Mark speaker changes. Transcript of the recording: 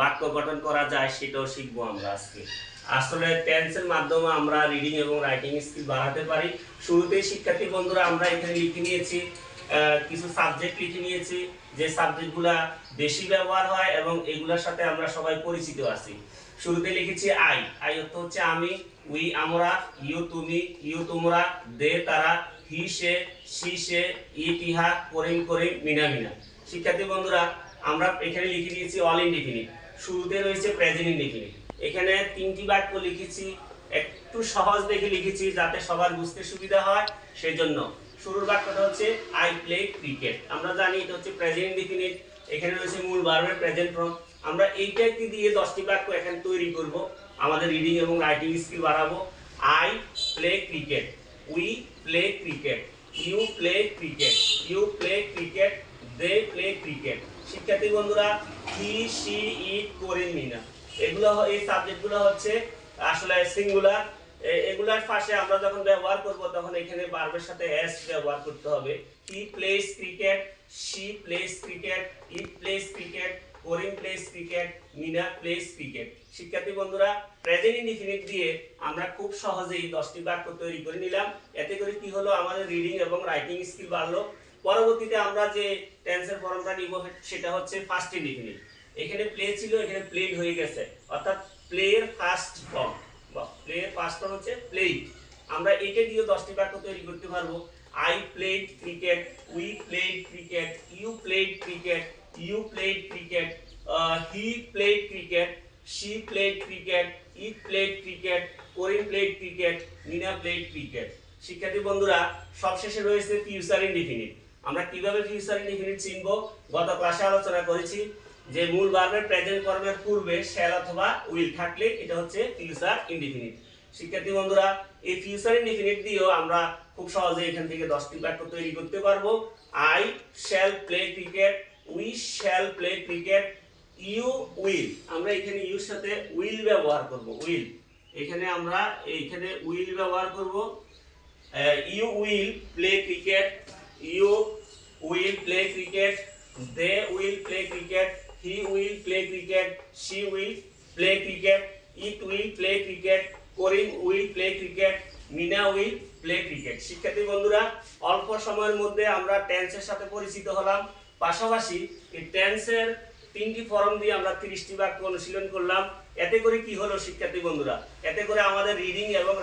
Speaker 1: বাক্য গঠন করা যায় সেটাও শিখব আমরা আজকে। আসলে টেন্সের মাধ্যমে আমরা রিডিং এবং রাইটিং স্কিল বাড়াতে পারি। শুরুতেই শিক্ষার্থী বন্ধুরা, আমরা এখানে লিখে নিয়েছি কিছু সাবজেক্ট লিখে নিয়েছি, যে সাবজেক্টগুলা বেশি ব্যবহার হয় এবং এগুলোর সাথে আমরা সবাই পরিচিত আছি। শুরুতে লিখেছি আই। আই অর্থ হচ্ছে আমি, উই, আমরা, ইউ, তুমি, ইউ, তোমরা, দে, তারা, হি, সে সি সে ইট ইহা করিম করিম, মিনা মিনা। শিক্ষার্থী বন্ধুরা, আমরা এখানে লিখে দিয়েছি অল ইনডিফিনিট শুরুতে রয়েছে প্রেজেন্ট ইনডিফিনিট এখানে তিনটি বাক্য লিখেছি, একটু সহজ দেখে লিখেছি যাতে সবার বুঝতে সুবিধা হয় সেই জন্য শুরুর বাক্যটা হচ্ছে আই প্লে ক্রিকেট আমরা জানি এটা হচ্ছে প্রেজেন্ট ইনডিফিনিট এখানে রয়েছে মূল ভার্বের প্রেজেন্ট ফর্ম আমরা এইটাকে দিয়ে দশটি বাক্য এখানে তৈরি করব। আমাদের রিডিং এবং রাইটিং স্কিল বাড়াবো। I play cricket we play cricket you play cricket you play cricket they play cricket শিক্ষার্থী বন্ধুরা হি সি ইট করে মিনা এগুলো এই সাবজেক্টগুলো হচ্ছে আসলে সিঙ্গুলার এগুলার পাশে আমরা যখন ব্যবহার করব, তখন এখানে বার্বের সাথে এস ব্যবহার করতে হবে। He plays cricket she plays cricket it plays cricket Karim plays cricket Mina plays cricket শিক্ষার্থী বন্ধুরা প্রেজেন্ট ইনডিফিনিট দিয়ে আমরা খুব সহজেই দশটি বাক্য তৈরি করে নিলাম। এতে করে কি হলো? আমাদের রিডিং এবং রাইটিং স্কিল বাড়লো। পরবর্তীতে আমরা যে টেন্সের ফর্মটা নিব, সেটা হচ্ছে ফার্স্ট ইনডিফিনিট এখানে প্লে ছিল, এখানে প্লেড হয়ে গেছে। অর্থাৎ প্লের ফার্স্ট ফর্ম বা প্লের ফার্স্ট ফর্ম হচ্ছে প্লেড আমরা এটা দিয়ে দশটি বাক্য তৈরি করতে পারব। I played cricket we played cricket you played cricket you played cricket he played cricket she played cricket it played cricket Karim played cricket Nina played cricket শিক্ষার্থী বন্ধুরা, সবশেষে রয়েছে ফিউচার ইনডিফিনিট আমরা কীভাবে ফিউচার ইনডিফিনিট চিনব? গত ক্লাসে আলোচনা করেছি যে মূল ভার্বের প্রেজেন্ট ফর্মের পূর্বে শ্যাল অথবা উইল থাকলে এটা হচ্ছে ফিউচার ইনডিফিনিট শিক্ষার্থী বন্ধুরা, এই ফিউচার ইনডিফিনিট দিয়েও আমরা খুব সহজে এখান থেকে দশটি বাক্য তৈরি করতে পারব। I shall play cricket we shall play cricket you will আমরা এখানে ইউর সাথে উইল ব্যবহার করব উইল এখানে আমরা এইখানে উইল ব্যবহার করব। You will play cricket you will play cricket they will play cricket he will play cricket she will play cricket it will play cricket Karim will play cricket Mina will play cricket শিক্ষার্থী বন্ধুরা, অল্প সময়ের মধ্যে আমরা টেন্সের সাথে পরিচিত হলাম। পাশাপাশি এই টেন্সের তিনটি ফর্ম দিয়ে আমরা তিরিশটি বাক্য অনুশীলন করলাম। এতে করে কি হলো শিক্ষার্থী বন্ধুরা? এতে করে আমাদের রিডিং এবং